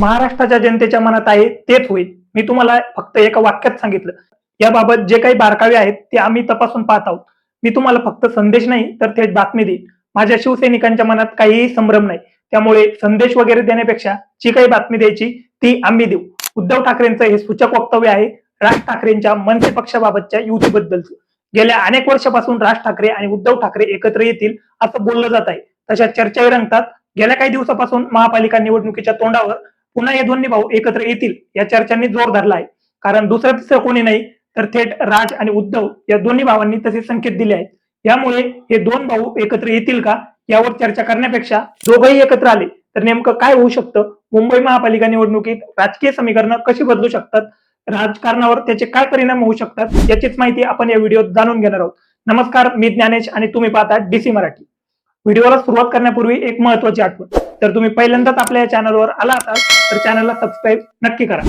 महाराष्ट्राच्या जनतेच्या मनात आहे तेच होईल. मी तुम्हाला फक्त एका वाक्यात सांगितलं. याबाबत जे काही बारकावे आहेत ते आम्ही तपासून पाहत आहोत. मी तुम्हाला फक्त संदेश नाही तर थेट बातमी देईन. माझ्या शिवसैनिकांच्या मनात काहीही संभ्रम नाही. त्यामुळे संदेश वगैरे देण्यापेक्षा जी काही बातमी द्यायची ती आम्ही देऊ. उद्धव ठाकरेंचं हे सूचक वक्तव्य आहे राज ठाकरेंच्या मनसे पक्षाबाबतच्या युतीबद्दलचं गेल्या अनेक वर्षापासून राज ठाकरे आणि उद्धव ठाकरे एकत्र येतील असं बोललं जात आहे. तशा चर्चाही रंगतात. गेल्या काही दिवसापासून महापालिका निवडणुकीच्या तोंडावर पुन्हा हे दोन्ही भाऊ एकत्र येतील या चर्चांनी जोर धरला आहे कारण दुसरं तिसरं कोणी नाही तर थेट राज आणि उद्धव या दोन्ही भावांनी तसे संकेत दिले आहेत. यामुळे हे दोन भाऊ एकत्र येतील का यावर चर्चा करण्यापेक्षा दोघंही एकत्र आले तर नेमकं काय होऊ शकतं? मुंबई महापालिका निवडणुकीत राजकीय समीकरणं कशी बदलू शकतात? राजकारणावर त्याचे काय परिणाम होऊ शकतात? याचीच माहिती आपण या व्हिडिओत जाणून घेणार आहोत. नमस्कार मी ज्ञानेश आणि तुम्ही पाहता डीसी मराठी. व्हिडिओला सुरुवात करण्यापूर्वी एक महत्वाची आठवण. तर तुम्ही पहिल्यांदाच आपल्या या चॅनलवर आला असाल तर चॅनलला सबस्क्राईब नक्की करा.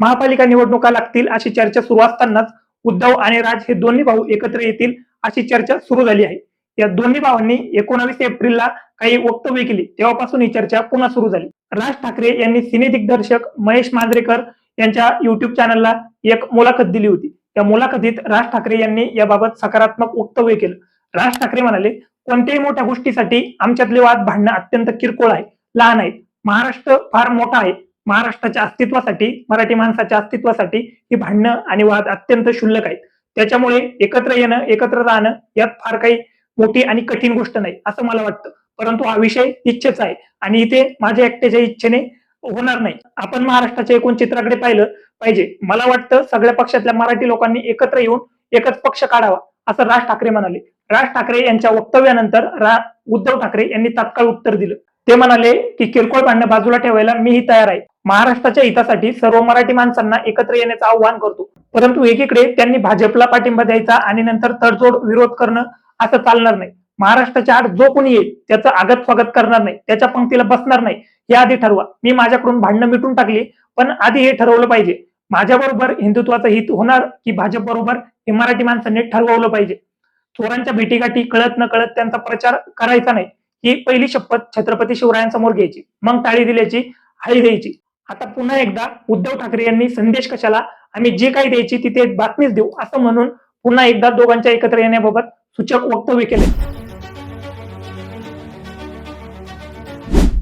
महापालिका निवडणुका लागतील अशी चर्चा सुरू असतानाच उद्धव आणि राज हे दोन्ही भाऊ एकत्र येतील अशी चर्चा सुरू झाली आहे. या दोन्ही भावांनी एकोणावीस एप्रिलला काही वक्तव्य केली तेव्हापासून ही चर्चा पुन्हा सुरू झाली. राज ठाकरे यांनी सिने दिग्दर्शक महेश मांजरेकर यांच्या युट्यूब चॅनलला एक मुलाखत दिली होती. त्या मुलाखतीत राज ठाकरे यांनी याबाबत सकारात्मक वक्तव्य केलं. राज ठाकरे म्हणाले कोणत्याही मोठ्या गोष्टीसाठी आमच्यातले वाद भांडणं अत्यंत किरकोळ आहे लहान आहेत. महाराष्ट्र फार मोठा आहे. महाराष्ट्राच्या अस्तित्वासाठी मराठी माणसाच्या अस्तित्वासाठी ही भांडणं आणि वाद अत्यंत क्षुल्लक आहेत. त्याच्यामुळे एकत्र येणं एकत्र राहणं यात फार काही मोठी आणि कठीण गोष्ट नाही असं मला वाटतं. परंतु हा विषय इच्छेचा आहे आणि इथे माझ्या एकट्याच्या इच्छेने होणार नाही. आपण महाराष्ट्राच्या एकूण चित्राकडे पाहिलं पाहिजे. मला वाटतं सगळ्या पक्षातल्या मराठी लोकांनी एकत्र येऊन एकच पक्ष काढावा असं राज ठाकरे म्हणाले. राज ठाकरे यांच्या वक्तव्यानंतर रा उद्धव ठाकरे यांनी तात्काळ उत्तर दिलं. ते म्हणाले की किरकोळ भांडणं बाजूला ठेवायला मीही तयार आहे. महाराष्ट्राच्या हितासाठी सर्व मराठी माणसांना एकत्र येण्याचं आव्हान करतो. परंतु एकीकडे त्यांनी भाजपला पाठिंबा द्यायचा आणि नंतर तडजोड विरोध करणं असं चालणार नाही. महाराष्ट्राच्या आड जो कोणी येईल त्याचं आगत स्वागत करणार नाही त्याच्या पंक्तीला बसणार नाही हे आधी ठरवा. मी माझ्याकडून भांडणं मिटून टाकली पण आधी हे ठरवलं पाहिजे. माझ्याबरोबर हिंदुत्वाचं हित होणार की भाजप बरोबर हे मराठी माणसांनी ठरवलं पाहिजे. चोरांच्या भेटीगाठी कळत न कळत त्यांचा प्रचार करायचा नाही. ही पहिली शपथ छत्रपती शिवरायांसमोर घ्यायची. मग टाळी दिल्याची हळी द्यायची. आता पुन्हा एकदा उद्धव ठाकरे यांनी संदेश कशाला आम्ही जे काही द्यायची तिथे बातमीच देऊ असं म्हणून पुन्हा एकदा दोघांच्या एकत्र येण्याबाबत सूचक वक्तव्य केले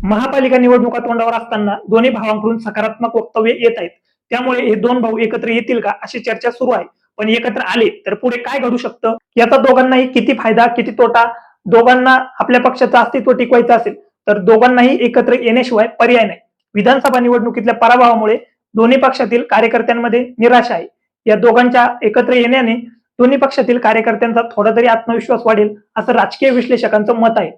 महापालिका निवडणुका तोंडावर असताना दोन्ही भावांकडून सकारात्मक वक्तव्य येत आहेत. त्यामुळे हे दोन भाऊ एकत्र येतील का अशी चर्चा सुरू आहे. पण एकत्र आले तर पुढे काय घडू शकतं? याचा दोघांनाही किती फायदा किती तोटा? दोघांना आपल्या पक्षाचं अस्तित्व टिकवायचं असेल तर दोघांनाही एकत्र येण्याशिवाय पर्याय नाही. विधानसभा निवडणुकीतल्या पराभवामुळे दोन्ही पक्षातील कार्यकर्त्यांमध्ये निराशा आहे. या दोघांच्या एकत्र येण्याने दोन्ही पक्षातील कार्यकर्त्यांचा थोडा तरी आत्मविश्वास वाढेल असं राजकीय विश्लेषकांचं मत आहे.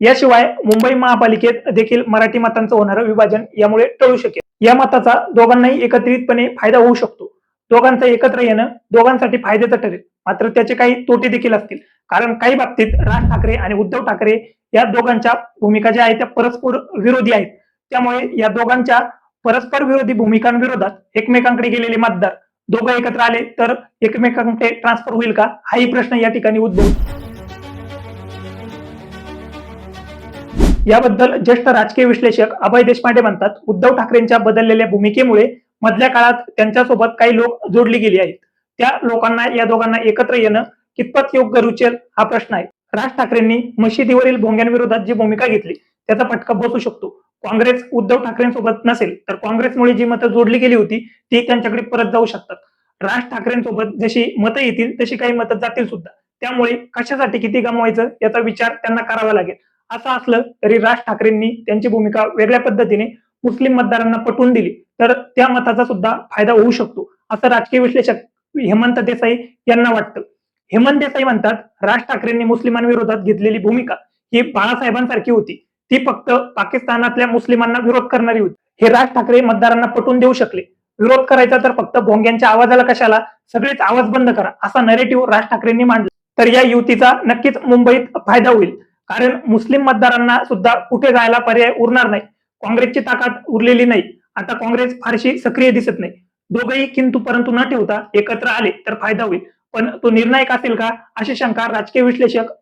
याशिवाय मुंबई महापालिकेत देखील मराठी मतांचं होणारं विभाजन यामुळे टळू शकेल. या मताचा दोघांनाही एकत्रितपणे फायदा होऊ शकतो. दोघांचं एकत्र येणं दोघांसाठी फायद्याचं ठरेल. मात्र त्याचे काही तोटे देखील असतील. कारण काही बाबतीत राज ठाकरे आणि उद्धव ठाकरे या दोघांच्या भूमिका ज्या आहेत त्या परस्पर विरोधी आहेत. त्यामुळे या दोघांच्या परस्पर विरोधी भूमिकांविरोधात एकमेकांकडे गेलेले मतदार दोघं एकत्र आले तर एकमेकांकडे ट्रान्सफर होईल का? हाही प्रश्न या ठिकाणी उद्भवतो. याबद्दल ज्येष्ठ राजकीय विश्लेषक अभय देशपांडे म्हणतात उद्धव ठाकरेंच्या बदललेल्या भूमिकेमुळे मधल्या काळात त्यांच्यासोबत काही लोक जोडली गेली आहेत. त्या लोकांना या दोघांना एकत्र येणं कितपत योग्य रुचेल हा प्रश्न आहे. राज ठाकरेंनी मशिदीवरील भोंग्यांविरोधात जी भूमिका घेतली त्याचा फटका बसू शकतो. काँग्रेस उद्धव ठाकरेंसोबत नसेल तर काँग्रेसमुळे जी मतं जोडली गेली होती ती त्यांच्याकडे परत जाऊ शकतात. राज ठाकरेंसोबत जशी मतं येतील तशी काही मतं जातील सुद्धा. त्यामुळे कशासाठी किती गमवायचं याचा विचार त्यांना करावा लागेल. असं असलं तरी राज ठाकरेंनी त्यांची भूमिका वेगळ्या पद्धतीने मुस्लिम मतदारांना पटवून दिली. तर त्या मताचा सुद्धा फायदा होऊ शकतो असं राजकीय विश्लेषक हेमंत देसाई यांना वाटतं. हेमंत देसाई म्हणतात राज ठाकरेंनी मुस्लिमांविरोधात घेतलेली भूमिका ही बाळासाहेबांसारखी होती. ती फक्त पाकिस्तानातल्या मुस्लिमांना विरोध करणारी होती. हे राज ठाकरे मतदारांना पटवून देऊ शकले. विरोध करायचा तर फक्त भोंग्यांच्या आवाजाला कशाला? सगळेच आवाज बंद करा असा नरेटिव्ह राज ठाकरेंनी मांडला. तर या युतीचा नक्कीच मुंबईत फायदा होईल. कारण मुस्लिम मतदारांना सुद्धा कुठे जायला पर्याय उरणार नाही. काँग्रेसची ताकद उरलेली नाही. आता काँग्रेस फारशी सक्रिय दिसत नाही. दोघेही किंतु परंतु न ठेवता एकत्र आले तर फायदा होईल. पण तो निर्णायक असेल का? अशी शंका राजकीय विश्लेषक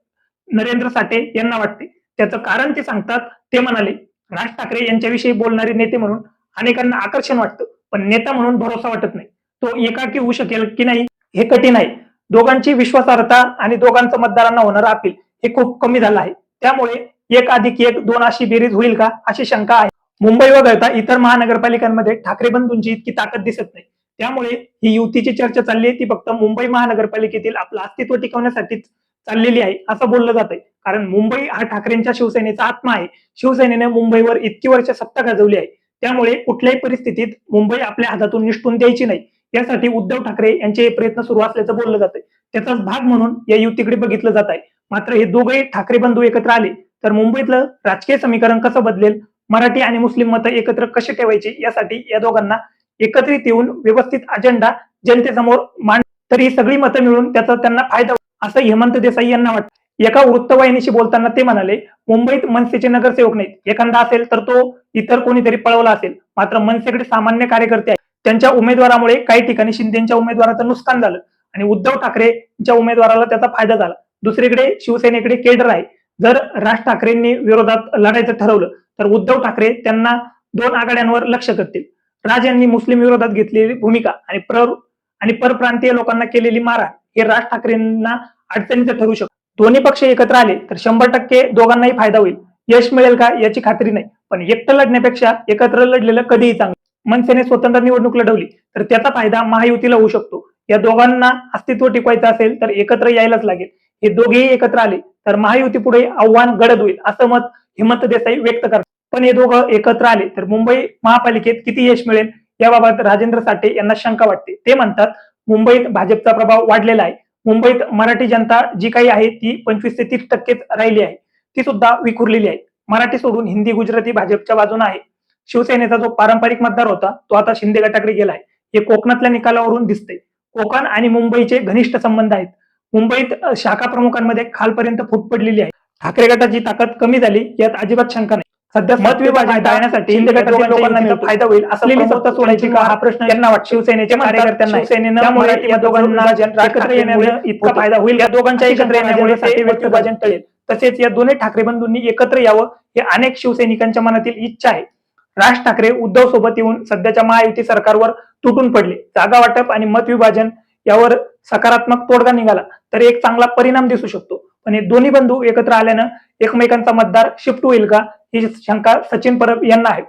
नरेंद्र साठे यांना वाटते. त्याचं कारण ते सांगतात. ते म्हणाले राज ठाकरे यांच्याविषयी बोलणारे नेते म्हणून अनेकांना आकर्षण वाटतं पण नेता म्हणून भरोसा वाटत नाही. तो एकाकी होऊ शकेल की नाही हे कठीण आहे. दोघांची विश्वासार्हता आणि दोघांचं मतदारांना होणार अपील. हे खूप कमी झालं आहे. त्यामुळे एक अधिक एक दोन अशी बेरीज होईल का? अशी शंका आहे. मुंबई वगळता इतर महानगरपालिकांमध्ये ठाकरे बंधूंची इतकी ताकद दिसत नाही. त्यामुळे ही युतीची चर्चा चालली आहे. ती फक्त मुंबई महानगरपालिकेतील आपलं अस्तित्व टिकवण्यासाठीच चाललेली आहे असं बोललं जात आहे कारण मुंबई हा ठाकरेंच्या शिवसेनेचा आत्मा आहे. शिवसेनेने मुंबईवर इतकी वर्ष सत्ता गाजवली आहे. त्यामुळे कुठल्याही परिस्थितीत मुंबई आपल्या हातातून निष्ठून द्यायची नाही. यासाठी उद्धव ठाकरे यांचे हे प्रयत्न सुरू असल्याचं बोललं जात आहे त्याचाच भाग म्हणून या युतीकडे बघितलं जात आहे. मात्र हे दोघे ठाकरे बंधू एकत्र आले तर मुंबईतलं राजकीय समीकरण कसं बदलेल? मराठी आणि मुस्लिम मतं एकत्र कसे ठेवायचे? यासाठी या दोघांना एकत्रित येऊन व्यवस्थित अजेंडा जनतेसमोर मांड तर ही सगळी मतं मिळून त्याचा त्यांना फायदा असं हेमंत देसाई यांना वाटतं. एका वृत्तवाहिनीशी बोलताना ते म्हणाले मुंबईत मनसेचे नगरसेवक नाहीत. एखादा असेल तर तो इतर कोणीतरी पळवला असेल. मात्र मनसेकडे सामान्य कार्यकर्ते आहेत. त्यांच्या उमेदवारामुळे काही ठिकाणी शिंदेच्या उमेदवाराचं नुकसान झालं. आणि उद्धव ठाकरेंच्या उमेदवाराला त्याचा फायदा झाला. दुसरीकडे शिवसेनेकडे केडर आहे. जर राज ठाकरेंनी विरोधात लढायचं ठरवलं तर उद्धव ठाकरे त्यांना दोन आघाड्यांवर लक्ष करतील. राज यांनी मुस्लिम विरोधात घेतलेली भूमिका आणि प्र आणि परप्रांतीय लोकांना केलेली मारा हे राज ठाकरेंना अडचणीचं ठरू शकतं. दोन्ही पक्ष एकत्र आले तर शंभर टक्के दोघांनाही फायदा होईल. यश मिळेल का याची खात्री नाही. पण एकटं लढण्यापेक्षा एकत्र लढलेलं कधीही चांगलं. मनसेने स्वतंत्र निवडणूक लढवली तर त्याचा फायदा महायुतीला होऊ शकतो. या दोघांना अस्तित्व टिकवायचं असेल तर एकत्र यायलाच लागेल. हे दोघेही एकत्र आले तर महायुती पुढे आव्हान गडद होईल असं मत हिमंत देसाई व्यक्त करतात. पण हे दोघं एकत्र आले तर मुंबई महापालिकेत किती यश मिळेल याबाबत राजेंद्र साठे यांना शंका वाटते. ते म्हणतात मुंबईत भाजपचा प्रभाव वाढलेला आहे. मुंबईत मराठी जनता जी काही आहे ती पंचवीस ते तीस टक्केच राहिली आहे. ती सुद्धा विखुरलेली आहे. मराठी सोडून हिंदी गुजराती भाजपच्या बाजूने आहे. शिवसेनेचा जो पारंपरिक मतदार होता तो आता शिंदे गटाकडे गेलाय हे कोकणातल्या निकालावरून दिसतंय. कोकण आणि मुंबईचे घनिष्ठ संबंध आहेत. मुंबईत शाखा प्रमुखांमध्ये खालपर्यंत फूट पडलेली आहे. ठाकरे गटाची ताकद कमी झाली यात अजिबात शंका नाही. सध्या मत विभाजन टाळण्यासाठी शिंदे गटातील लोकांना फायदा होईल असलेली सत्ता सोडायची का? हा प्रश्न यांना वाटतो. शिवसेनेच्या कार्यकर्त्यांना शिवसेनेनं त्यामुळे या दोघांना एकत्र येण्यामुळे इतका फायदा होईल. या दोघांच्या एकत्र येण्यामुळे मत विभाजन टळेल तसेच या दोन्ही ठाकरे बंधूंनी एकत्र यावं हे अनेक शिवसैनिकांच्या मनातील इच्छा आहे. राज ठाकरे उद्धव सोबत येऊन सध्याच्या महायुती सरकारवर तुटून पडले. जागा वाटप आणि मत विभाजन यावर सकारात्मक तोडगा निघाला तर एक चांगला परिणाम दिसू शकतो. पण हे दोन्ही बंधू एकत्र आल्यानं एकमेकांचा मतदार शिफ्ट होईल का ही शंका सचिन परब यांना आहे.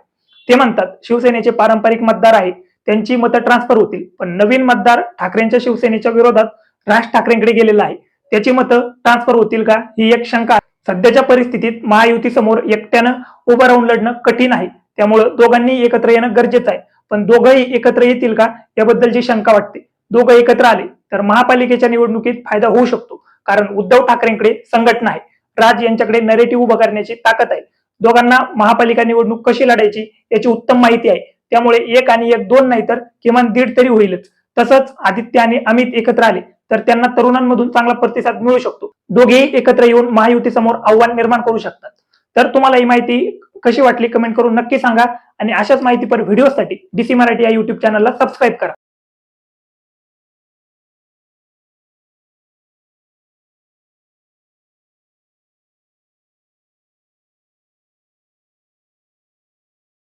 ते म्हणतात शिवसेनेचे पारंपरिक मतदार आहे त्यांची मतं ट्रान्सफर होतील पण नवीन मतदार ठाकरेंच्या शिवसेनेच्या विरोधात राज ठाकरेंकडे गेलेला आहे. त्याची मतं ट्रान्सफर होतील का ही एक शंका सध्याच्या परिस्थितीत महायुती समोर एकट्यानं उभं राहून लढणं कठीण आहे. त्यामुळं दोघांनी एकत्र येणं गरजेचं आहे. पण दोघंही एकत्र येतील का? याबद्दलची शंका वाटते. दोघं एकत्र आले तर महापालिकेच्या निवडणुकीत फायदा होऊ शकतो. कारण उद्धव ठाकरेंकडे संघटना आहे. राज यांच्याकडे नरेटिव्ह उभं करण्याची ताकद आहे. दोघांना महापालिका निवडणूक कशी लढायची याची उत्तम माहिती आहे. त्यामुळे एक आणि एक दोन नाही तर किमान दीड तरी होईलच. तसंच आदित्य आणि अमित एकत्र आले तर त्यांना तरुणांमधून चांगला प्रतिसाद मिळू शकतो. दोघेही एकत्र येऊन महायुती समोर आव्हान निर्माण करू शकतात. तर तुम्हाला ही माहिती कशी वाटली कमेंट करून नक्की सांगा. आणि अशाच माहितीपर व्हिडिओसाठी डीसी मराठी या युट्यूब चॅनलला सबस्क्राईब करा.